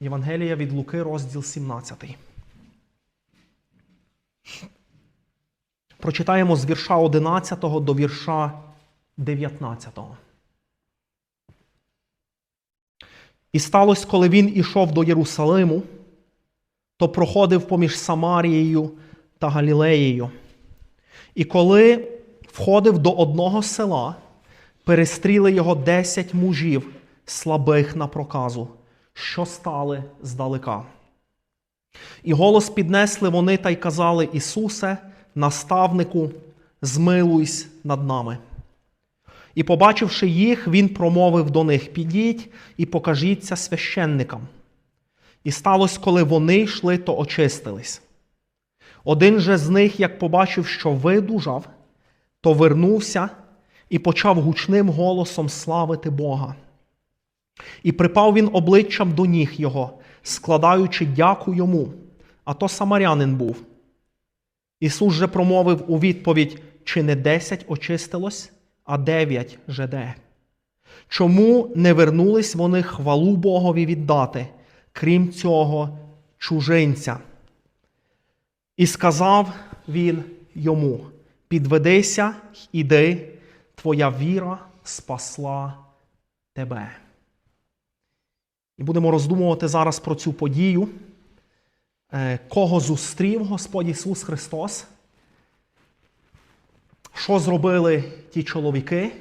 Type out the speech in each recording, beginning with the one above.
Євангелія від Луки, розділ 17. Прочитаємо з вірша 11 до вірша 19. І сталося, коли він ішов до Єрусалиму, то проходив поміж Самарією та Галілеєю. І коли входив до одного села, перестріли його десять мужів, слабих на проказу, що стали здалека. І голос піднесли вони та й казали: Ісусе, наставнику, змилуйсь над нами. І, побачивши їх, він промовив до них: Підіть і покажіться священникам. І сталося, коли вони йшли, то очистились. Один же з них, як побачив, що видужав, то вернувся і почав гучним голосом славити Бога. І припав він обличчям до ніг його, складаючи дяку йому, а то самарянин був. Ісус же промовив у відповідь: чи не десять очистилось, а дев'ять жеде. Чому не вернулись вони хвалу Богові віддати, крім цього чужинця? І сказав він йому: Підведися, іди, твоя віра спасла тебе. І будемо роздумувати зараз про цю подію, е, кого зустрів Господь Ісус Христос, що зробили ті чоловіки,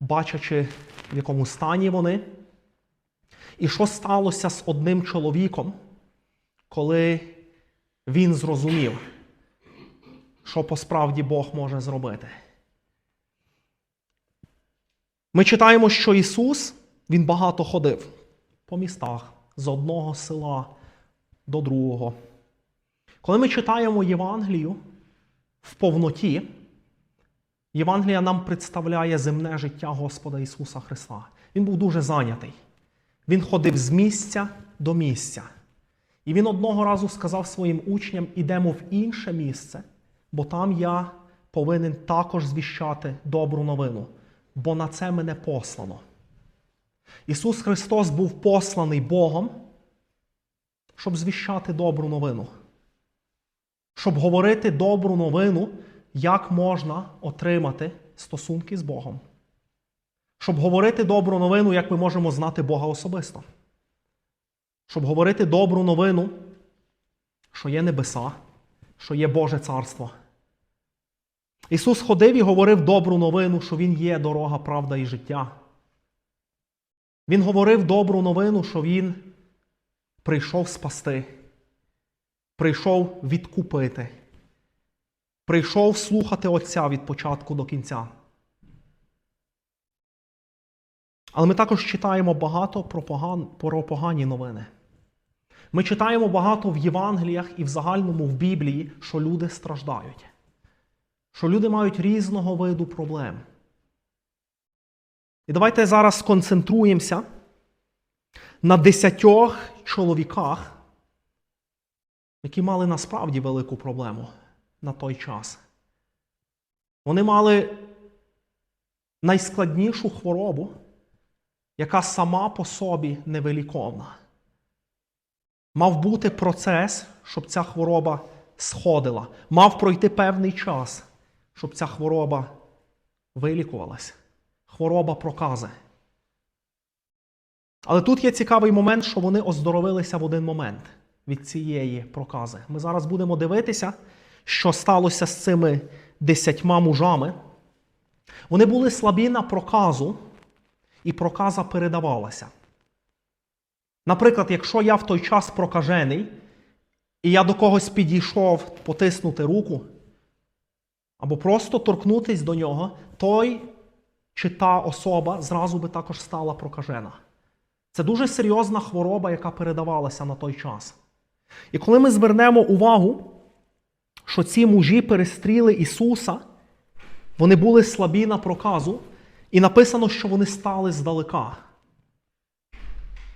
бачачи, в якому стані вони, і що сталося з одним чоловіком, коли він зрозумів, що посправді Бог може зробити. Ми читаємо, що Ісус Він багато ходив по містах з одного села до другого. Коли ми читаємо Євангелію в повноті, Євангелія нам представляє земне життя Господа Ісуса Христа. Він був дуже зайнятий. Він ходив з місця до місця. І він одного разу сказав своїм учням: ідемо в інше місце, бо там я повинен також звіщати добру новину, бо на це мене послано. Ісус Христос був посланий Богом, щоб звіщати добру новину, щоб говорити добру новину, як можна отримати стосунки з Богом, щоб говорити добру новину, як ми можемо знати Бога особисто щоб говорити добру новину, що є небеса, що є Боже царство. Ісус ходив і говорив добру новину, що Він є дорога, правда і життя. Він говорив добру новину, що Він прийшов спасти, прийшов відкупити, прийшов слухати Отця від початку до кінця. Але ми також читаємо багато про, поган... про погані новини. Ми читаємо багато в Євангеліях і в загальному в Біблії, що люди страждають, що люди мають різного виду проблем. І давайте зараз сконцентруємося на десятьох чоловіках, які мали насправді велику проблему на той час. Вони мали найскладнішу хворобу, яка сама по собі невиліковна. Мав бути процес, щоб ця хвороба сходила. Мав пройти певний час, щоб ця хвороба вилікувалась. Хвороба прокази. Але тут є цікавий момент, що вони оздоровилися в один момент від цієї прокази. Ми зараз будемо дивитися, що сталося з цими десятьма мужами. Вони були слабі на проказу, і проказа передавалася. Наприклад, якщо я в той час прокажений, і я до когось підійшов потиснути руку, або просто торкнутись до нього, той чи та особа зразу би також стала прокажена. Це дуже серйозна хвороба, яка передавалася на той час. І коли ми звернемо увагу, що ці мужі перестріли Ісуса, вони були слабі на проказу, і написано, що вони стали здалека.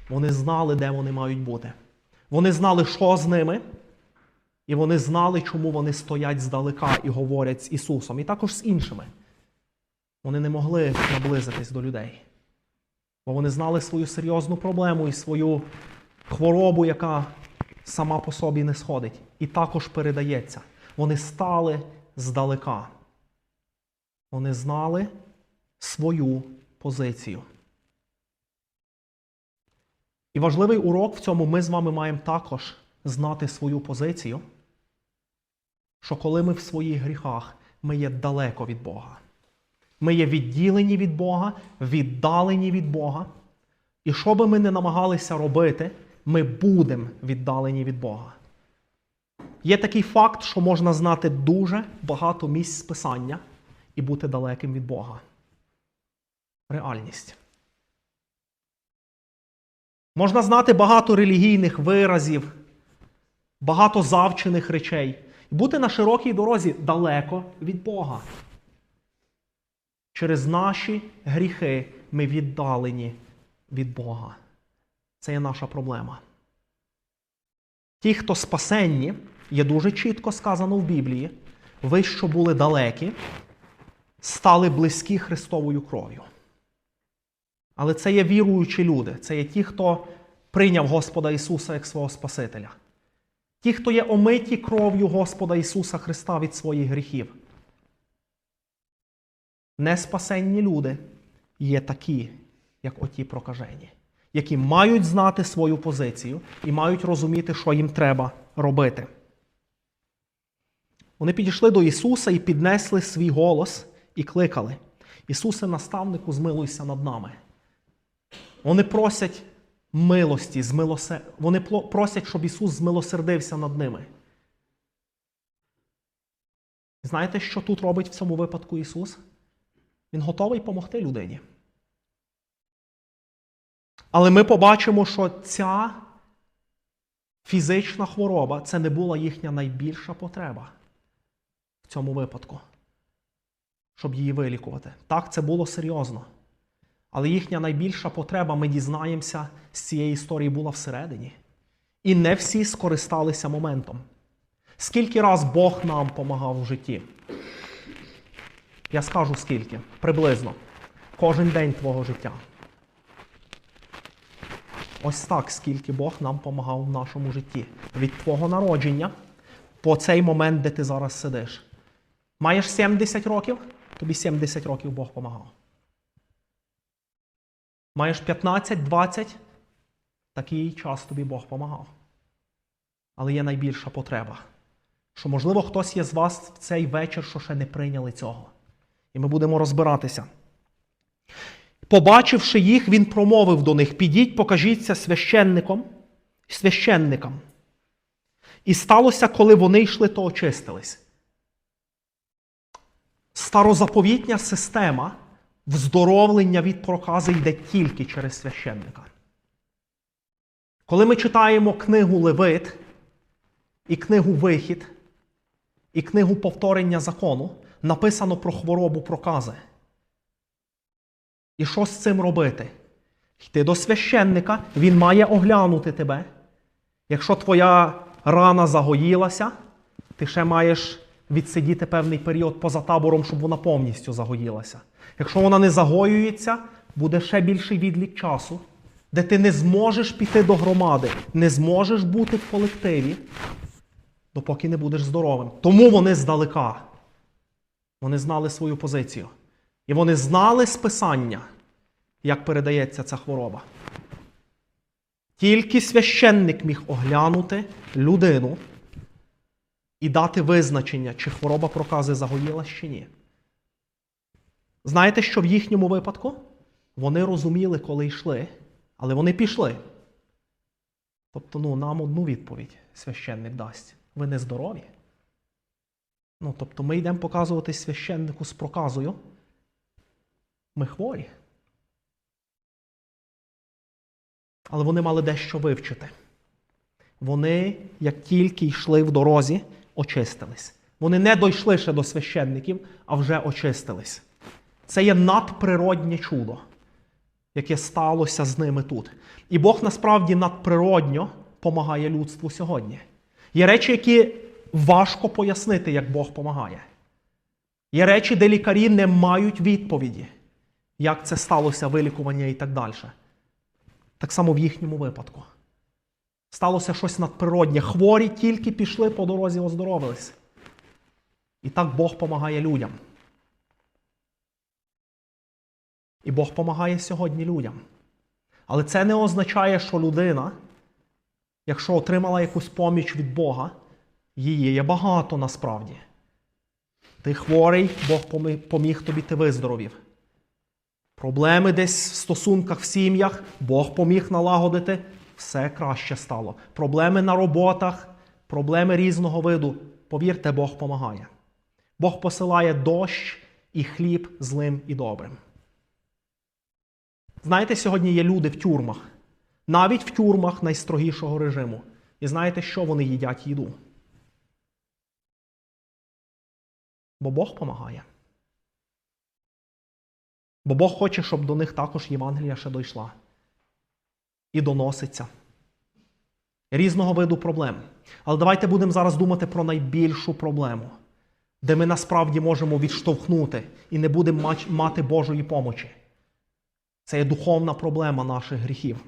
Вони знали, де вони мають бути. Вони знали, що з ними, і вони знали, чому вони стоять здалека і говорять з Ісусом, і також з іншими. Вони не могли наблизитись до людей. Бо вони знали свою серйозну проблему і свою хворобу, яка сама по собі не сходить, і також передається. Вони стали здалека. Вони знали свою позицію. І важливий урок в цьому ми з вами маємо також знати свою позицію, що коли ми в своїх гріхах, ми є далеко від Бога. Ми є відділені від Бога, віддалені від Бога. І що би ми не намагалися робити, ми будемо віддалені від Бога. Є такий факт, що можна знати дуже багато місць Писання і бути далеким від Бога. Реальність. Можна знати багато релігійних виразів, багато завчених речей, бути на широкій дорозі далеко від Бога. Через наші гріхи ми віддалені від Бога. Це є наша проблема. Ті, хто спасенні, є дуже чітко сказано в Біблії, ви, що були далекі, стали близькі Христовою кров'ю. Але це є віруючі люди, це є ті, хто прийняв Господа Ісуса як свого Спасителя. Ті, хто є омиті кров'ю Господа Ісуса Христа від своїх гріхів. Неспасенні люди є такі, як оті прокажені, які мають знати свою позицію і мають розуміти, що їм треба робити. Вони підійшли до Ісуса і піднесли свій голос і кликали: Ісусе, наставнику, змилуйся над нами. Вони просять милості, змилосе... вони просять, щоб Ісус змилосердився над ними. Знаєте, що тут робить в цьому випадку Ісус? Він готовий допомогти людині. Але ми побачимо, що ця фізична хвороба це не була їхня найбільша потреба в цьому випадку, щоб її вилікувати. Так, це було серйозно. Але їхня найбільша потреба, ми дізнаємося, з цієї історії була всередині. І не всі скористалися моментом. Скільки раз Бог нам помагав в житті? Я скажу скільки. Приблизно. Кожен день твого життя. Ось так, скільки Бог нам помагав в нашому житті. Від твого народження по цей момент, де ти зараз сидиш. Маєш 70 років, тобі 70 років Бог помагав. Маєш 15-20, такий час тобі Бог помагав. Але є найбільша потреба. Що, можливо, хтось є з вас в цей вечір, що ще не прийняли цього. І ми будемо розбиратися. Побачивши їх, він промовив до них: підіть, покажіться священником, священникам. І сталося, коли вони йшли, то очистились. Старозаповітня система вздоровлення від прокази йде тільки через священника. Коли ми читаємо книгу Левит і книгу Вихід, і книгу повторення закону, написано про хворобу прокази. І що з цим робити? Йти до священника, він має оглянути тебе. Якщо твоя рана загоїлася, ти ще маєш відсидіти певний період поза табором, щоб вона повністю загоїлася. Якщо вона не загоюється, буде ще більший відлік часу, де ти не зможеш піти до громади, не зможеш бути в колективі, допоки не будеш здоровим. Тому вони здалека. Вони знали свою позицію. І вони знали з Писання, як передається ця хвороба. Тільки священник міг оглянути людину і дати визначення, чи хвороба прокази загоїлась чи ні. Знаєте, що в їхньому випадку? Вони розуміли, коли йшли, але вони пішли. Тобто, ну, нам одну відповідь священник дасть. Ви не здорові. Ну, тобто ми йдемо показувати священнику з проказою. Ми хворі. Але вони мали дещо вивчити. Вони, як тільки йшли в дорозі, очистились. Вони не дійшли ще до священників, а вже очистились. Це є надприроднє чудо, яке сталося з ними тут. І Бог насправді надприродньо помагає людству сьогодні. Є речі, які важко пояснити, як Бог помагає. Є речі, де лікарі не мають відповіді. як це сталося, вилікування і так далі. Так само в їхньому випадку. Сталося щось надприроднє. Хворі тільки пішли по дорозі, оздоровились. І так Бог допомагає людям. І Бог допомагає сьогодні людям. Але це не означає, що людина, якщо отримала якусь поміч від Бога, її є багато насправді. Ти хворий, Бог помі- поміг тобі, ти виздоровів. Проблеми десь в стосунках в сім'ях, Бог поміг налагодити, все краще стало. Проблеми на роботах, проблеми різного виду. Повірте, Бог допомагає. Бог посилає дощ і хліб злим і добрим. Знаєте, сьогодні є люди в тюрмах, навіть в тюрмах найстрогішого режиму. І знаєте, що вони їдять їду? Бо Бог допомагає. Бо Бог хоче, щоб до них також Євангелія ще дійшла. І доноситься. Різного виду проблем. Але давайте будемо зараз думати про найбільшу проблему, де ми насправді можемо відштовхнути і не будемо мати Божої помочі. Це є духовна проблема наших гріхів.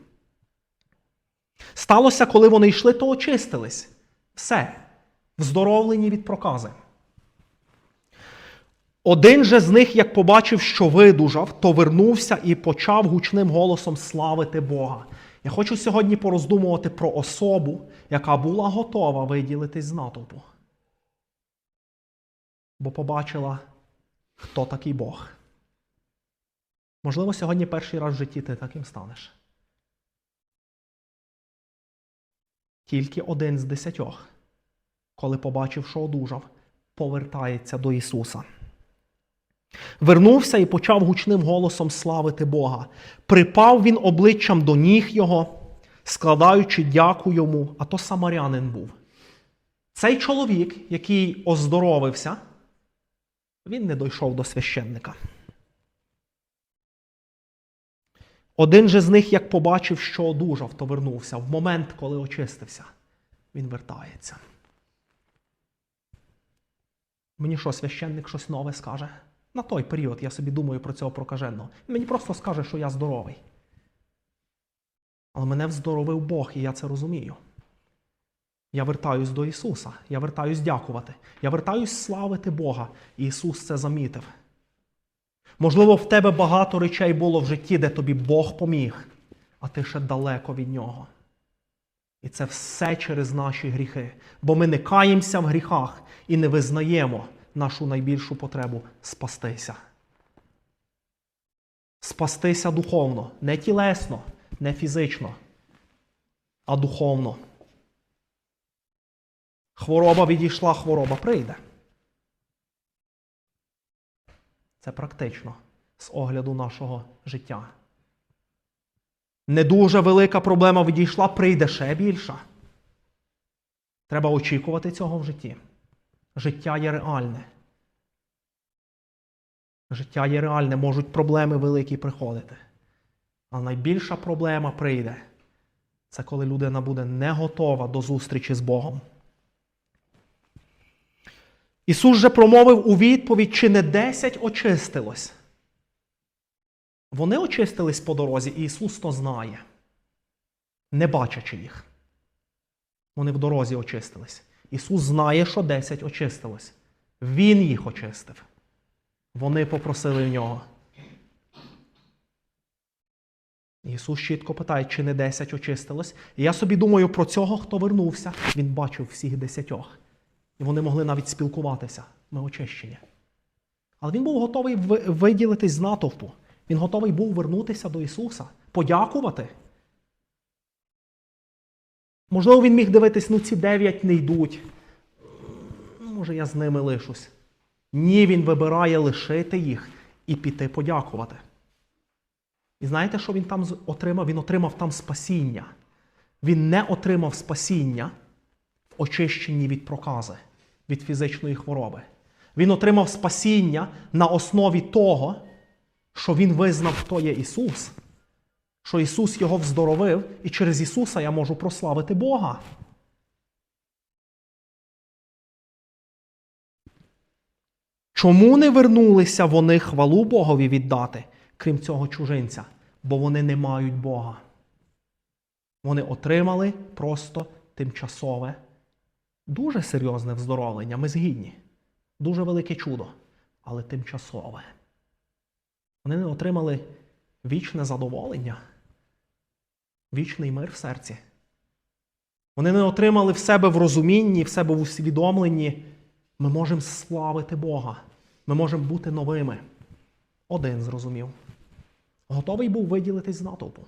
Сталося, коли вони йшли, то очистились. Все. Вздоровлені від прокази. Один же з них, як побачив, що видужав, то вернувся і почав гучним голосом славити Бога. Я хочу сьогодні пороздумувати про особу, яка була готова виділитись з натовпу. Бо побачила, хто такий Бог. Можливо, сьогодні перший раз в житті ти таким станеш. Тільки один з десятьох, коли побачив, що одужав, повертається до Ісуса. Вернувся і почав гучним голосом славити Бога. Припав він обличчям до ніг його, складаючи дяку йому, а то самарянин був. Цей чоловік, який оздоровився, він не дійшов до священника. Один же з них, як побачив, що одужав, то вернувся. В момент, коли очистився, він вертається. Мені що, священник щось нове скаже? На той період я собі думаю про цього прокаженого. Мені просто скаже, що я здоровий. Але мене вздоровив Бог, і я це розумію. Я вертаюсь до Ісуса, я вертаюсь дякувати, я вертаюсь славити Бога. І Ісус це замітив. Можливо, в тебе багато речей було в житті, де тобі Бог поміг, а ти ще далеко від Нього. І це все через наші гріхи. Бо ми не каємося в гріхах і не визнаємо нашу найбільшу потребу спастися. Спастися духовно, не тілесно, не фізично, а духовно. Хвороба відійшла, хвороба прийде. Це практично з огляду нашого життя. Не дуже велика проблема відійшла, прийде ще більша. Треба очікувати цього в житті. Життя є реальне. Життя є реальне, можуть проблеми великі приходити. А найбільша проблема прийде. Це коли людина буде не готова до зустрічі з Богом. Ісус же промовив у відповідь, чи не десять очистилось. Вони очистились по дорозі, і Ісус то знає, не бачачи їх. Вони в дорозі очистились. Ісус знає, що десять очистилось. Він їх очистив. Вони попросили в нього. Ісус чітко питає, чи не десять очистилось. І я собі думаю про цього, хто вернувся. Він бачив всіх десятьох. І вони могли навіть спілкуватися. Ми очищені. Але він був готовий виділитись з натовпу. Він готовий був вернутися до Ісуса, подякувати. Можливо, він міг дивитись, ну ці дев'ять не йдуть. Ну, може, я з ними лишусь. Ні, він вибирає лишити їх і піти подякувати. І знаєте, що він там отримав? Він отримав там спасіння. Він не отримав спасіння в очищенні від прокази, від фізичної хвороби. Він отримав спасіння на основі того, що він визнав, хто є Ісус, що Ісус його вздоровив, і через Ісуса я можу прославити Бога. Чому не вернулися вони хвалу Богові віддати, крім цього чужинця, бо вони не мають Бога. Вони отримали просто тимчасове, дуже серйозне вздоровлення. Ми згідні. Дуже велике чудо, але тимчасове. Вони не отримали вічне задоволення, вічний мир в серці. Вони не отримали в себе в розумінні, в себе в усвідомленні. Ми можемо славити Бога. Ми можемо бути новими. Один зрозумів. Готовий був виділитись з натовпу.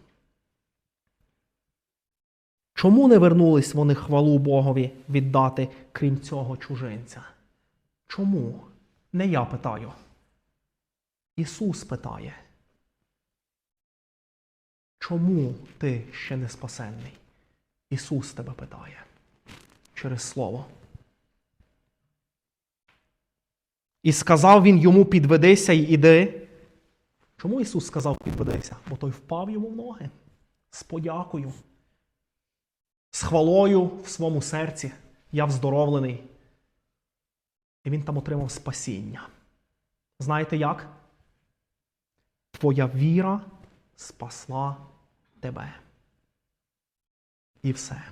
Чому не вернулись вони хвалу Богові віддати, крім цього чужинця? Чому? Не я питаю. Ісус питає. Чому ти ще не спасенний? Ісус тебе питає через Слово. І сказав він йому: підведися й іди. Чому Ісус сказав підведися? Бо той впав йому в ноги з подякою, з хвалою в своєму серці. Я вздоровлений. І він там отримав спасіння. Знаєте як? Твоя віра спасла тебе. І все.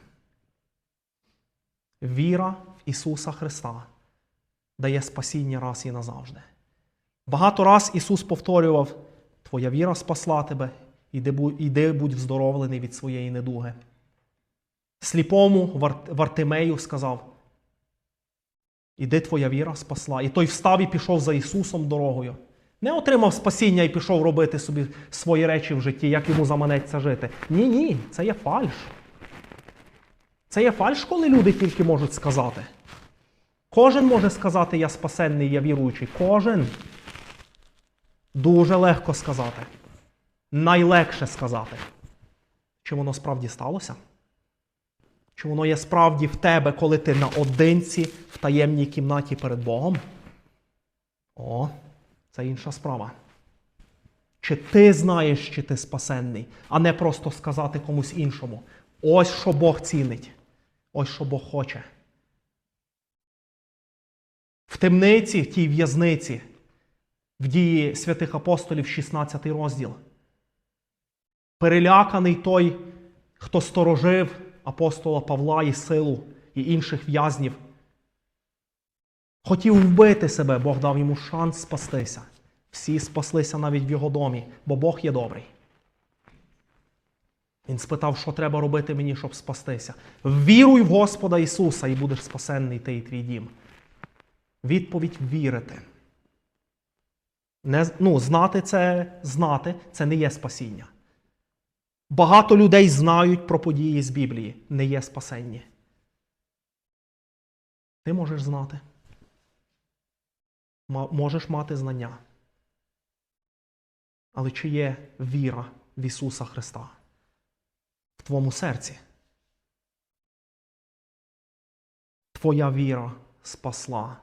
Віра в Ісуса Христа дає спасіння раз і назавжди. Багато раз Ісус повторював: Твоя віра спасла тебе, іди, будь вздоровлений від своєї недуги. Сліпому Вартимею сказав: Іди твоя віра спасла. І той встав і пішов за Ісусом дорогою. Не отримав спасіння і пішов робити собі свої речі в житті, як йому заманеться жити. Ні, ні, це є фальш. Це є фальш, коли люди тільки можуть сказати. Кожен може сказати, я спасенний, я віруючий. Кожен. Дуже легко сказати. Найлегше сказати. Чи воно справді сталося? Чи воно є справді в тебе, коли ти наодинці в таємній кімнаті перед Богом? О, це інша справа. Чи ти знаєш, чи ти спасенний, а не просто сказати комусь іншому. Ось що Бог цінить, ось що Бог хоче. В темниці, в тій в'язниці, в дії святих апостолів, 16 розділ. Переляканий той, хто сторожив апостола Павла і силу і інших в'язнів. Хотів вбити себе, Бог дав йому шанс спастися. Всі спаслися навіть в його домі, бо Бог є добрий. Він спитав, що треба робити мені, щоб спастися. Віруй в Господа Ісуса, і будеш спасенний ти і твій дім. Відповідь вірити. Не, ну, знати це, знати це не є спасіння. Багато людей знають про події з Біблії, не є спасенні. Ти можеш знати. Можеш мати знання. Але чи є віра в Ісуса Христа в твоєму серці? Твоя віра спасла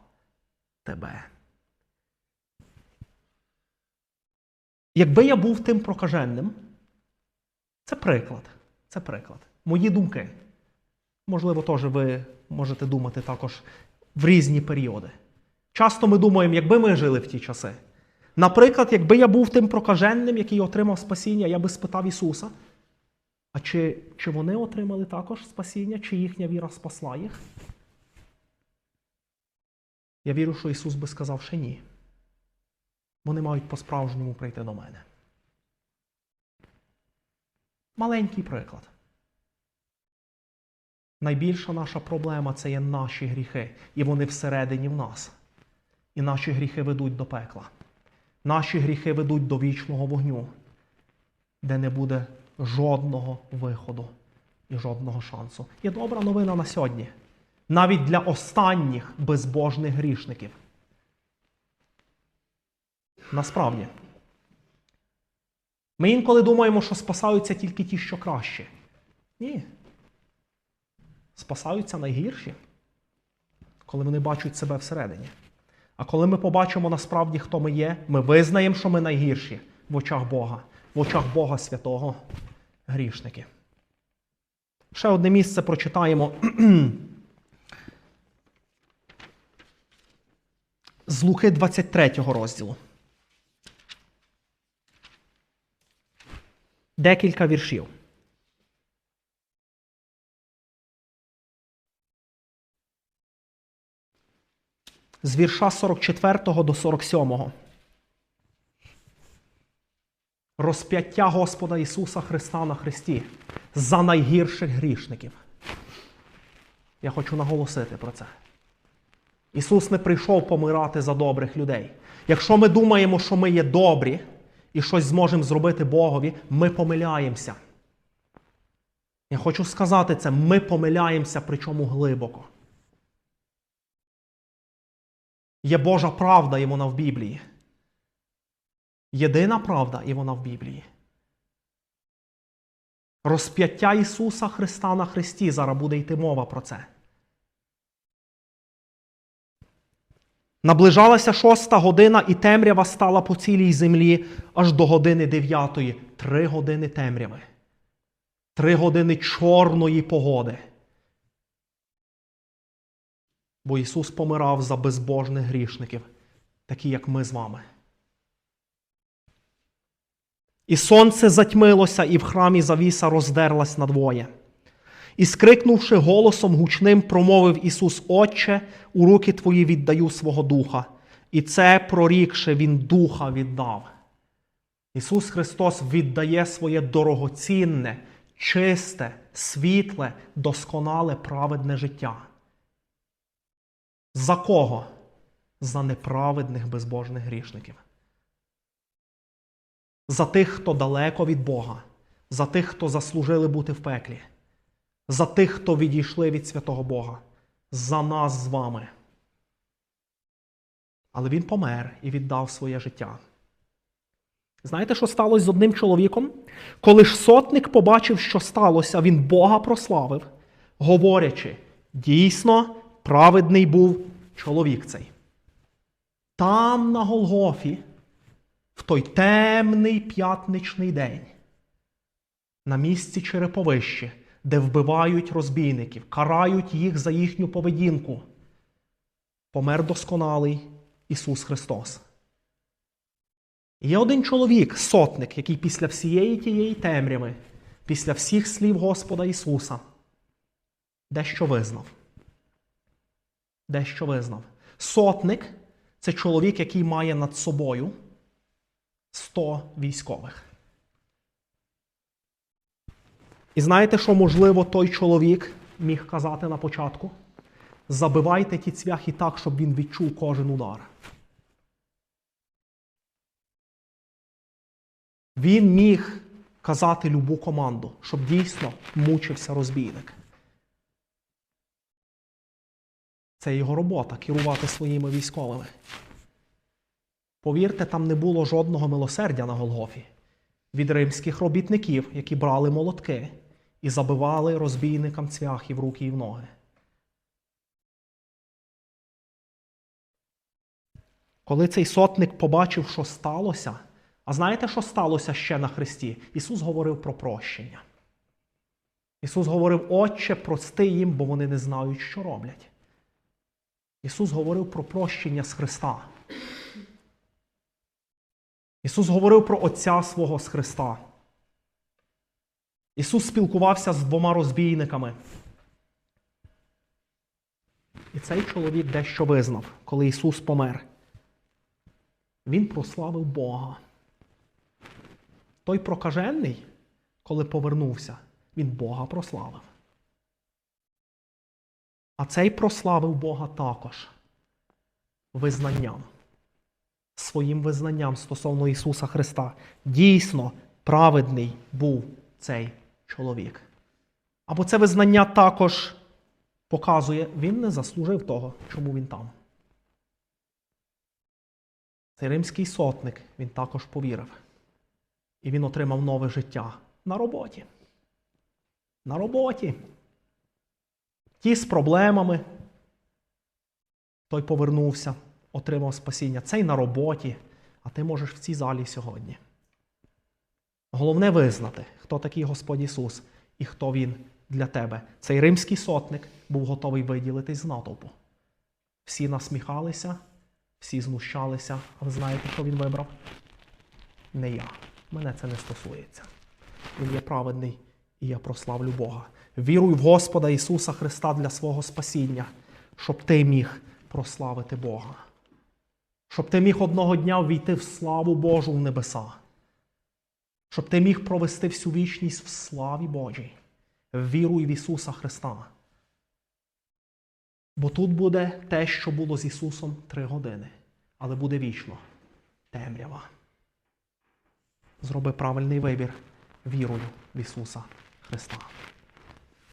тебе. Якби я був тим прокаженним, це приклад. Це приклад. Мої думки. Можливо, теж ви можете думати також в різні періоди. Часто ми думаємо, якби ми жили в ті часи. Наприклад, якби я був тим прокаженним, який отримав спасіння, я би спитав Ісуса, а чи, чи вони отримали також спасіння, чи їхня віра спасла їх? Я вірю, що Ісус би сказав, що ні. Вони мають по-справжньому прийти до мене. Маленький приклад. Найбільша наша проблема це є наші гріхи, і вони всередині в нас. І наші гріхи ведуть до пекла. Наші гріхи ведуть до вічного вогню, де не буде жодного виходу і жодного шансу. Є добра новина на сьогодні. Навіть для останніх безбожних грішників. Насправді. Ми інколи думаємо, що спасаються тільки ті, що кращі. Ні. Спасаються найгірші, коли вони бачать себе всередині. А коли ми побачимо насправді, хто ми є, ми визнаємо, що ми найгірші в очах Бога, в очах Бога Святого грішники. Ще одне місце прочитаємо з Луки 23 розділу. декілька віршів. З вірша 44 до 47. Розп'яття Господа Ісуса Христа на Христі за найгірших грішників. Я хочу наголосити про це. Ісус не прийшов помирати за добрих людей. Якщо ми думаємо, що ми є добрі і щось зможемо зробити Богові, ми помиляємося. Я хочу сказати це, ми помиляємося, причому глибоко. Є Божа правда, і вона в Біблії. Єдина правда, і вона в Біблії. Розп'яття Ісуса Христа на Христі. Зараз буде йти мова про це. Наближалася шоста година, і темрява стала по цілій землі аж до години дев'ятої. Три години темряви. Три години чорної погоди. Бо Ісус помирав за безбожних грішників, такі як ми з вами. І сонце затьмилося, і в храмі завіса роздерлась надвоє. І, скрикнувши голосом гучним, промовив Ісус, Отче, у руки Твої віддаю свого духа. І це, прорікши, Він духа віддав. Ісус Христос віддає своє дорогоцінне, чисте, світле, досконале, праведне життя. За кого? За неправедних безбожних грішників. За тих, хто далеко від Бога, за тих, хто заслужили бути в пеклі, за тих, хто відійшли від святого Бога, за нас з вами. Але він помер і віддав своє життя. Знаєте, що сталося з одним чоловіком? Коли ж сотник побачив, що сталося, він Бога прославив, говорячи, дійсно, праведний був чоловік цей. Там, на Голгофі, в той темний п'ятничний день, на місці Череповище, де вбивають розбійників, карають їх за їхню поведінку, помер досконалий Ісус Христос. Є один чоловік, сотник, який після всієї тієї темряви, після всіх слів Господа Ісуса, дещо визнав. Дещо визнав. Сотник це чоловік, який має над собою 100 військових. І знаєте, що, можливо, той чоловік міг казати на початку? Забивайте ті цвяхи так, щоб він відчув кожен удар. Він міг казати любу команду, щоб дійсно мучився розбійник. Це його робота керувати своїми військовими. Повірте, там не було жодного милосердя на Голгофі від римських робітників, які брали молотки і забивали розбійникам цвяхи в руки і в ноги. Коли цей сотник побачив, що сталося, а знаєте, що сталося ще на Христі? Ісус говорив про прощення. Ісус говорив, Отче, прости їм, бо вони не знають, що роблять. Ісус говорив про прощення з Христа. Ісус говорив про Отця свого з Христа. Ісус спілкувався з двома розбійниками. І цей чоловік дещо визнав, коли Ісус помер. Він прославив Бога. Той прокажений, коли повернувся, він Бога прославив. А цей прославив Бога також визнанням, своїм визнанням стосовно Ісуса Христа. Дійсно, праведний був цей чоловік. Або це визнання також показує, він не заслужив того, чому він там. Цей римський сотник він також повірив. І він отримав нове життя на роботі. На роботі. Ті з проблемами. Той повернувся, отримав спасіння. Цей на роботі, а ти можеш в цій залі сьогодні. Головне визнати, хто такий Господь Ісус і хто Він для тебе. Цей римський сотник був готовий виділитись з натовпу. Всі насміхалися, всі знущалися, а ви знаєте, що він вибрав? Не я. Мене це не стосується. Він є праведний, і я прославлю Бога. Віруй в Господа Ісуса Христа для свого спасіння, щоб ти міг прославити Бога. Щоб ти міг одного дня ввійти в славу Божу в небеса. Щоб ти міг провести всю вічність в славі Божій. Віруй в Ісуса Христа. Бо тут буде те, що було з Ісусом три години, але буде вічно темрява. Зроби правильний вибір вірою в Ісуса Христа.